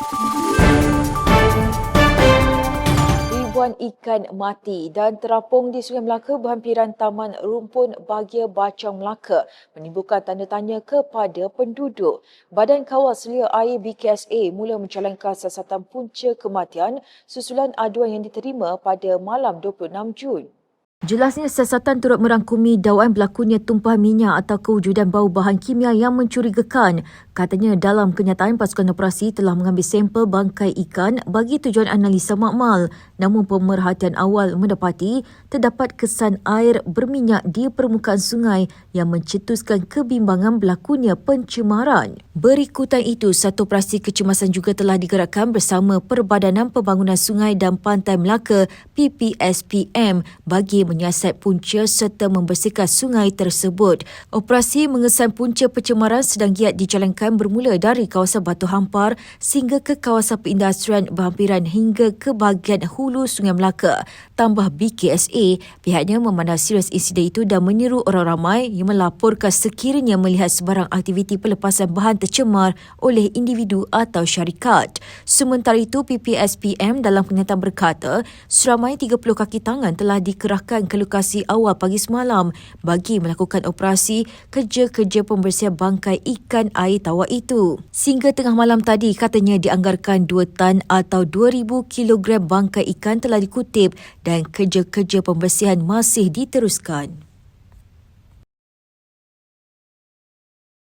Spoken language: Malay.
Ribuan ikan mati dan terapung di Sungai Melaka berhampiran Taman Rumpun Bahagia Bacang Melaka menimbulkan tanda tanya kepada penduduk. Badan Kawal Selia Air BKSA mula menjalankan siasatan punca kematian susulan aduan yang diterima pada malam 26 Jun. Jelasnya siasatan turut merangkumi dakwaan berlakunya tumpahan minyak atau kewujudan bau bahan kimia yang mencurigakan. Katanya dalam kenyataan pasukan operasi telah mengambil sampel bangkai ikan bagi tujuan analisa makmal. Namun pemerhatian awal mendapati terdapat kesan air berminyak di permukaan sungai yang mencetuskan kebimbangan berlakunya pencemaran. Berikutan itu, satu operasi kecemasan juga telah digerakkan bersama Perbadanan Pembangunan Sungai dan Pantai Melaka PPSPM bagi menyiasat punca serta membersihkan sungai tersebut. Operasi mengesan punca pencemaran sedang giat dijalankan bermula dari kawasan Batu Hampar sehingga ke kawasan perindustrian berhampiran hingga ke bahagian hulu Sungai Melaka. Tambah BKSA, pihaknya memandang serius insiden itu dan menyeru orang ramai yang melaporkan sekiranya melihat sebarang aktiviti pelepasan bahan tercemar oleh individu atau syarikat. Sementara itu, PPSPM dalam kenyataan berkata, seramai 30 kaki tangan telah dikerahkan ke lokasi awal pagi semalam bagi melakukan operasi kerja-kerja pembersihan bangkai ikan air tawar itu. Sehingga tengah malam tadi, katanya dianggarkan 2 tan atau 2,000 kilogram bangkai ikan telah dikutip dan kerja-kerja pembersihan masih diteruskan.